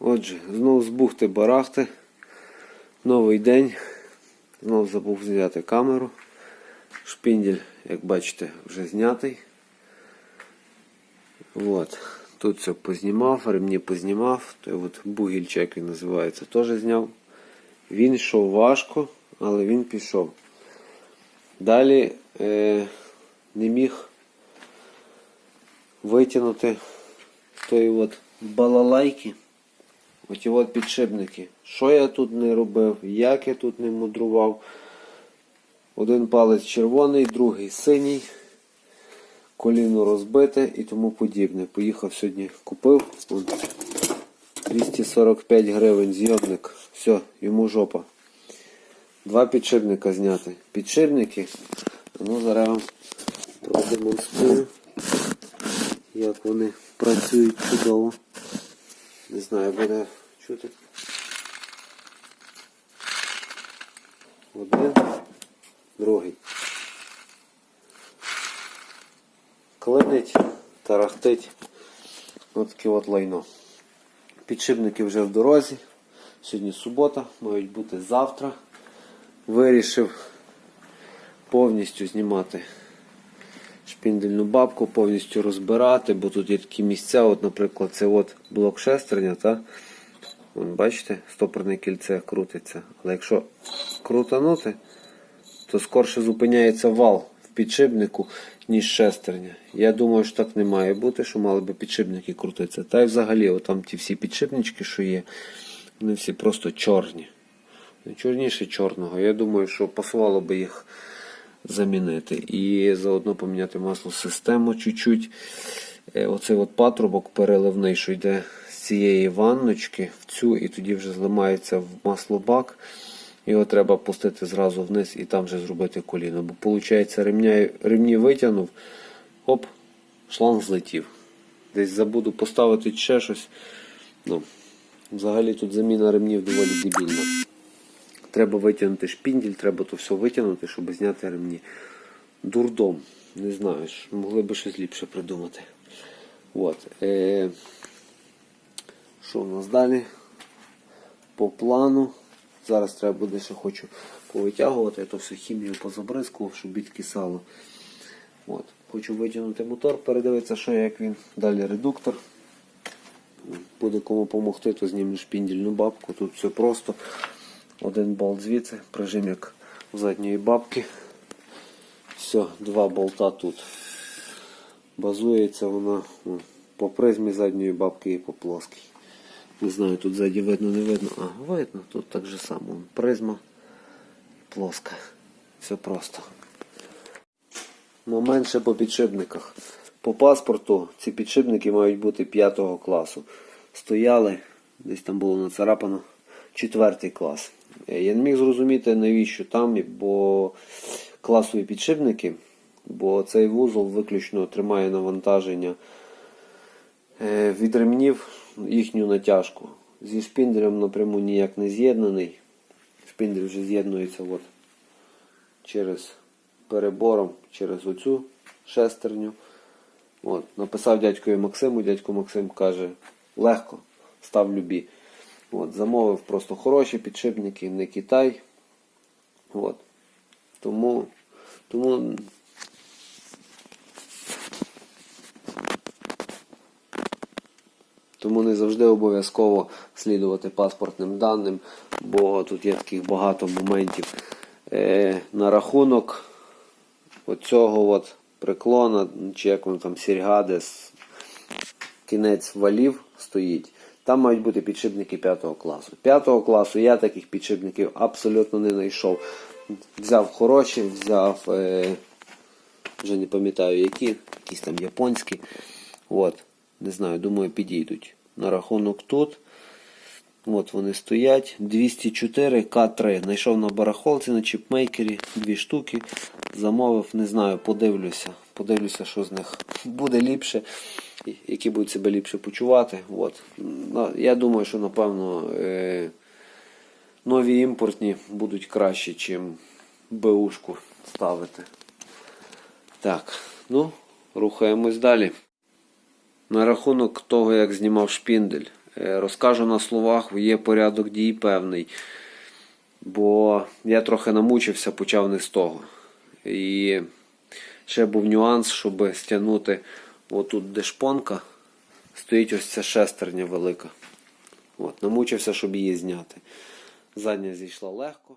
Отже, знов з бухти барахти. Новий день. Знов забув взяти камеру. Шпіндель, як бачите, вже знятий. От. Тут все познімав, ремні познімав. Той от бугільчик, він називається, теж зняв. Він йшов важко, але він пішов. Далі е, не міг витягнути з тої от балалайки. Оті от підшипники. Що я тут не робив, як я тут не мудрував. Один палець червоний, другий синій, коліно розбите і тому подібне. Поїхав сьогодні, купив. Вон, 245 гривень зйомник. Все, йому жопа. Два підшипника зняти. Підшипники. Ну, зараз вам продемонструю, як вони працюють чудово. Не знаю, буде чути. Один, другий. Клинить, тарахтить. Ось таке от лайно. Підшипники вже в дорозі. Сьогодні субота, мають бути завтра. Вирішив повністю знімати шпіндельну бабку, повністю розбирати, бо тут є такі місця, от, наприклад, це от блок шестерня, та? Вон, бачите, стопорне кільце крутиться. Але якщо крутанути, то скорше зупиняється вал в підшипнику, ніж шестерня. Я думаю, що так не має бути, що мали би підшипники крутитися. Та й взагалі, отам ті всі підшипнички, що є, вони всі просто чорні. Ну, Чорніше чорного. Я думаю, що пасувало би їх замінити. І заодно поміняти масло систему чуть-чуть. Е, Оцей от патрубок переливний, що йде з цієї ванночки в цю, і тоді вже зламається в маслобак. Його треба пустити зразу вниз і там вже зробити коліно. Бо виходить, ремні витягнув, оп, шланг злетів. Десь забуду поставити ще щось. Ну, взагалі тут заміна ремнів доволі дебільна. Треба витягнути шпіндель, треба то все витягнути, щоб зняти ремні. Дурдом. Не знаю, могли би щось ліпше придумати. От. Е, що в нас далі? По плану. Зараз треба буде ще хочу повитягувати, я то все хімію позабризкував, щоб відкисало. От. Хочу витягнути мотор, передивитися, що як він. Далі редуктор. Буде кому допомогти, то зніму шпіндільну бабку. Тут все просто. Один болт звідси, прижим як у задньої бабки. Все, два болта тут. Базується вона по призмі задньої бабки і по плоскій. Не знаю, тут ззаді видно, не видно. А, видно, тут так же само. Призма плоска. Все просто. Ну, менше по підшипниках. По паспорту ці підшипники мають бути 5 класу. Стояли, десь там було нацарапано 4 клас. Я не міг зрозуміти, навіщо там, бо класові підшипники, бо цей вузол виключно тримає навантаження е, від ремнів їхню натяжку. Зі шпінделем напряму ніяк не з'єднаний. Шпіндель вже з'єднується от через перебором, через оцю шестерню. От, написав дядькові Максиму, дядько Максим каже, легко, став любі. От, замовив просто хороші підшипники, не Китай. От. Тому, тому Тому не завжди обов'язково слідувати паспортним даним, бо тут є таких багато моментів. Е, на рахунок оцього от приклона, чи як воно там сіргадес, кінець валів стоїть. Там мають бути підшипники 5 класу. 5 класу я таких підшипників абсолютно не знайшов. Взяв хороші, взяв, е, вже не пам'ятаю які, якісь там японські. От, не знаю, думаю, підійдуть. На рахунок тут. От вони стоять. 204 К3. Знайшов на барахолці на чіпмейкері дві штуки. Замовив, не знаю, подивлюся. Подивлюся, що з них буде ліпше, які будуть себе ліпше почувати. От. Ну, Я думаю, що напевно е- нові імпортні будуть краще, чим БУшку ставити. Так, ну, рухаємось далі. На рахунок того, як знімав шпіндель. Е, Розкажу на словах, є порядок дій певний. Бо я трохи намучився, почав не з того. І ще був нюанс, щоб стягнути отут де шпонка, стоїть ось ця шестерня велика. От, намучився, щоб її зняти. Задня зійшла легко.